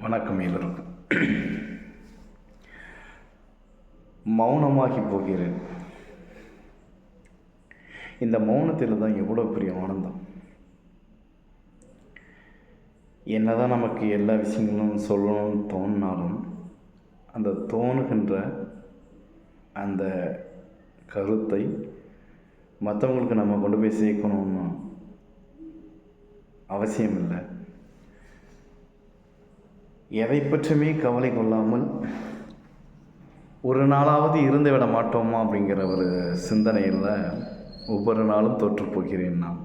வணக்கம் எல்லோருக்கும். மௌனமாகி போகிறேன். இந்த மௌனத்தில் தான் எவ்வளோ பெரிய ஆனந்தம். என்னதான் நமக்கு எல்லா விஷயங்களும் சொல்லணும்னு தோணினாலும் அந்த தோணுகின்ற அந்த கருத்தை மற்றவங்களுக்கு நம்ம கொண்டு போய் சேர்க்கணும்னு அவசியம் இல்லை எதை பற்றியுமே கவலை கொள்ளாமல் ஒரு நாளாவது இருந்து விட மாட்டோமா அப்படிங்கிற ஒரு சிந்தனையில் ஒவ்வொரு நாளும் தோற்றுப்போகிறேன் நான்.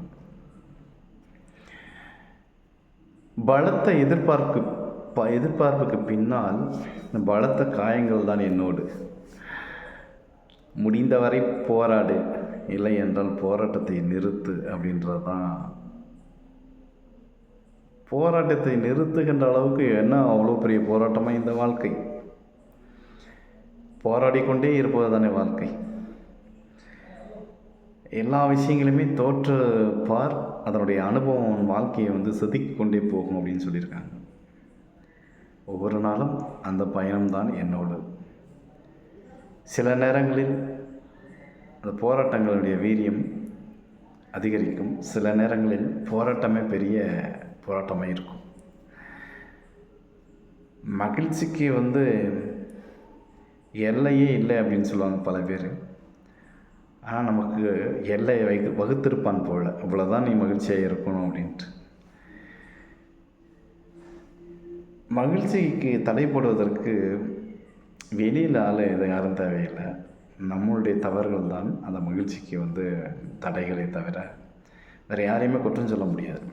பலத்த எதிர்பார்ப்பு ப எதிர்பார்ப்புக்கு பின்னால் பலத்த காயங்கள் தான் என்னோடு. முடிந்தவரை போராடு இல்லை என்றால் போராட்டத்தை நிறுத்து அப்படின்றது தான் போராட்டத்தை நிறுத்துகின்ற அளவுக்கு என்ன அவ்வளோ பெரிய போராட்டமாக இந்த வாழ்க்கை? போராடிக்கொண்டே இருப்பது தானே வாழ்க்கை. எல்லா விஷயங்களுமே தோற்று பார் அதனுடைய அனுபவம் வாழ்க்கையை வந்து செதுக்கி கொண்டே போகும் அப்படின்னு சொல்லியிருக்காங்க. ஒவ்வொரு நாளும் அந்த பயணம்தான் என்னோடு. சில நேரங்களில் அந்த போராட்டங்களுடைய வீரியம் அதிகரிக்கும். சில நேரங்களில் போராட்டமே பெரிய போராட்டமாக இருக்கும். மகிழ்ச்சிக்கு வந்து எல்லையே இல்லை அப்படின்னு சொல்லுவாங்க பல பேர். ஆனால் நமக்கு எல்லையை வை வகுத்திருப்பான் போல். இவ்வளோதான் நீ மகிழ்ச்சியாக இருக்கணும் அப்படின்ட்டு. மகிழ்ச்சிக்கு தடை போடுவதற்கு வெளியில் ஆள் இதை யாரும் தேவையில்லை. நம்மளுடைய தவறுகள் தான் அந்த மகிழ்ச்சிக்கு வந்து தடைகளை தவிர வேறு யாரையுமே குற்றம் சொல்ல முடியாது.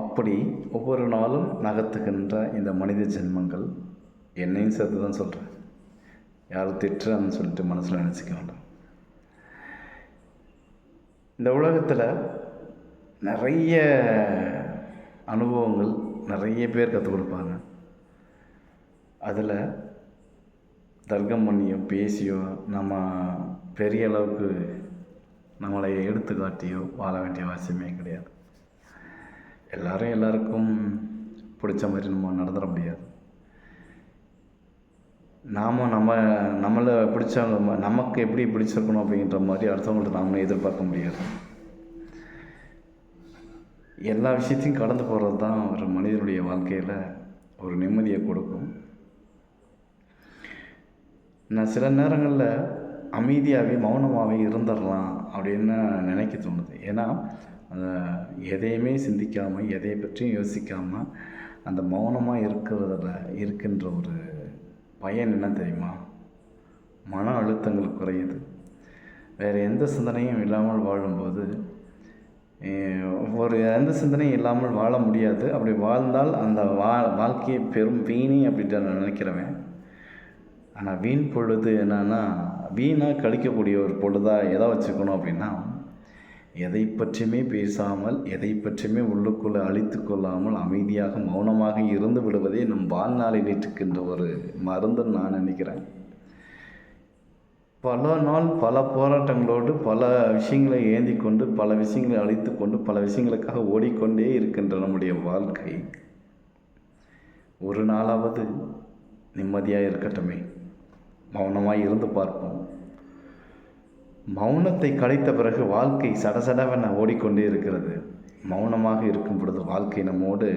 அப்படி ஒவ்வொரு நாளும் நகர்த்துகின்ற இந்த மனித ஜென்மங்கள் என்னையும் சேர்த்து தான் சொல்கிறேன் யாரும் திட்டுறான்னு சொல்லிட்டு மனசில் நினச்சிக்க வேண்டாம். இந்த உலகத்தில் நிறைய அனுபவங்கள் நிறைய பேர் கற்றுக் கொடுப்பாங்க. அதில் தர்க்கம் பண்ணியோ பேசியோ நம்ம பெரிய அளவுக்கு நம்மளை எடுத்து காட்டியோ வாழ வேண்டிய அவசியமே கிடையாது. எல்லாரும் எல்லாருக்கும் பிடிச்ச மாதிரி நம்ம நடந்துட முடியாது. நாம் நம்ம நம்மளை பிடிச்சவங்க நமக்கு எப்படி பிடிச்சிருக்கணும் அப்படின்ற மாதிரி அடுத்தவங்கள்ட்ட நாம எதிர்பார்க்க முடியாது. எல்லா விஷயத்தையும் கடந்து போகிறது தான் ஒரு மனிதனுடைய வாழ்க்கையில் ஒரு நிம்மதியை கொடுக்கும். நான் சில நேரங்களில் அமைதியாகவே மௌனமாகவே இருந்துடலாம் அப்படின்னு நினைக்க தோணுது. ஏன்னா எதையுமே சிந்திக்காமல் எதை பற்றியும் யோசிக்காமல் அந்த மௌனமாக இருக்கிறதுல இருக்கின்ற ஒரு பயன் என்ன தெரியுமா? மன அழுத்தங்கள் குறையுது. வேறு எந்த சிந்தனையும் இல்லாமல் வாழும்போது ஒரு எந்த சிந்தனையும் இல்லாமல் வாழ முடியாது. அப்படி வாழ்ந்தால் அந்த வா வாழ்க்கையை பெரும் வீணி அப்படின்ட்டு நான் நினைக்கிறவன். ஆனால் வீண் பொழுது என்னன்னா வீணாக கழிக்கக்கூடிய ஒரு பொழுதாக எதை வச்சுக்கணும் அப்படின்னா எதை பற்றியுமே பேசாமல் எதை பற்றியுமே உள்ளுக்குள்ளே அழித்து கொள்ளாமல் அமைதியாக மௌனமாக இருந்து விடுவதே நம் வாழ்நாளில் இருக்கின்ற ஒரு மருந்துன்னு நான் நினைக்கிறேன். பல நாள் பல போராட்டங்களோடு பல விஷயங்களை ஏந்தி கொண்டு பல விஷயங்களை அழித்து கொண்டு பல விஷயங்களுக்காக ஓடிக்கொண்டே இருக்கின்ற நம்முடைய வாழ்க்கை. ஒரு நாளாவது நிம்மதியாக இருக்கட்டுமே. மௌனமாக இருந்து பார்ப்போம். மௌனத்தை கலைத்த பிறகு வாழ்க்கை சடசடவென ஓடிக்கொண்டே இருக்கிறது. மௌனமாக இருக்கும் பொழுது வாழ்க்கை நம்மோடு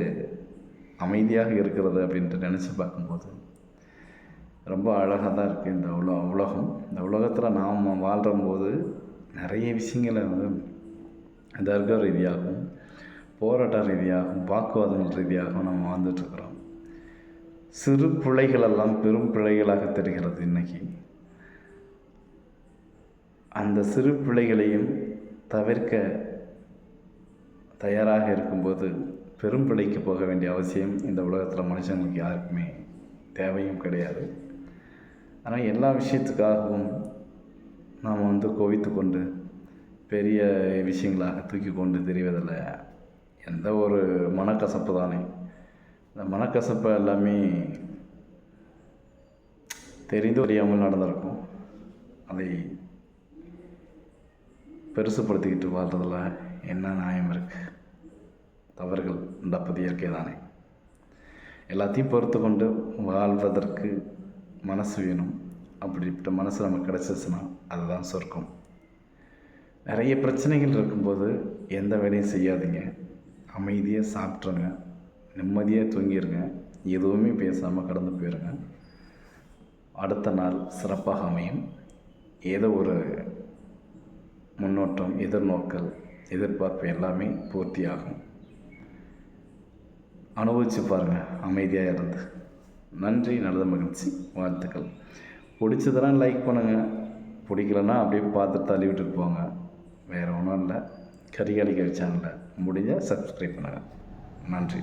அமைதியாக இருக்கிறது அப்படின்ட்டு நினச்சி பார்க்கும்போது ரொம்ப அழகாக தான் இருக்குது இந்த உல உலகம். இந்த உலகத்தில் நாம் வாழ்கிறம்போது நிறைய விஷயங்களை வந்து தர்க்க ரீதியாகவும் போராட்ட ரீதியாகவும் வாக்குவாதங்கள் ரீதியாகவும் நம்ம வாழ்ந்துட்டுருக்குறோம் சிறு பிழைகளெல்லாம் பெரும் பிழைகளாக தெரிகிறது இன்றைக்கி அந்த சிறு பிள்ளைகளையும் தவிர்க்க தயாராக இருக்கும்போது பெரும் பிழைக்கு போக வேண்டிய அவசியம் இந்த உலகத்தில் மனுஷங்களுக்கு யாருக்குமே தேவையும் கிடையாது. ஆனால் எல்லா விஷயத்துக்காகவும் நாம் வந்து கோவித்து கொண்டு பெரிய விஷயங்களாக தூக்கி கொண்டு தெரிவதில் எந்த ஒரு மனக்கசப்பு தானே. இந்த மனக்கசப்பு எல்லாமே தெரிந்து அறியாமல் நடந்திருக்கும். அதை பெருசுப்படுத்திக்கிட்டு வாழ்றதில் என்ன நியாயம் இருக்குது தவறுகள் நடப்பது இயற்கை தானே. எல்லாத்தையும் பொறுத்து கொண்டு வாழ்வதற்கு மனசு வேணும். அப்படிப்பட்ட மனசு நமக்கு கிடச்சிச்சுன்னா அதுதான் சொர்க்கம். நிறைய பிரச்சனைகள் இருக்கும்போது எந்த வேலையும் செய்யாதீங்க. அமைதியாக சாப்பிட்ருங்க. நிம்மதியாக தூங்கிடுங்க எதுவுமே பேசாமல் கடந்து போயிடுங்க அடுத்த நாள் சிறப்பாக அமையும். ஏதோ ஒரு முன்னோட்டம் எதிர்நோக்கல் எதிர்பார்ப்பு எல்லாமே பூர்த்தியாகும். அனுபவிச்சு பாருங்கள் அமைதியாக இருந்து. நன்றி நல்லது மகிழ்ச்சி வாழ்த்துக்கள். பிடிச்சதெல்லாம் லைக் பண்ணுங்கள் பிடிக்கலன்னா அப்படியே பார்த்துட்டு தள்ளி விட்டுட்டு போங்க. வேறு ஒன்றும் இல்லை. கரிகாலிக்கல் சேனலில் முடிஞ்சால் சப்ஸ்கிரைப் பண்ணுங்கள் நன்றி.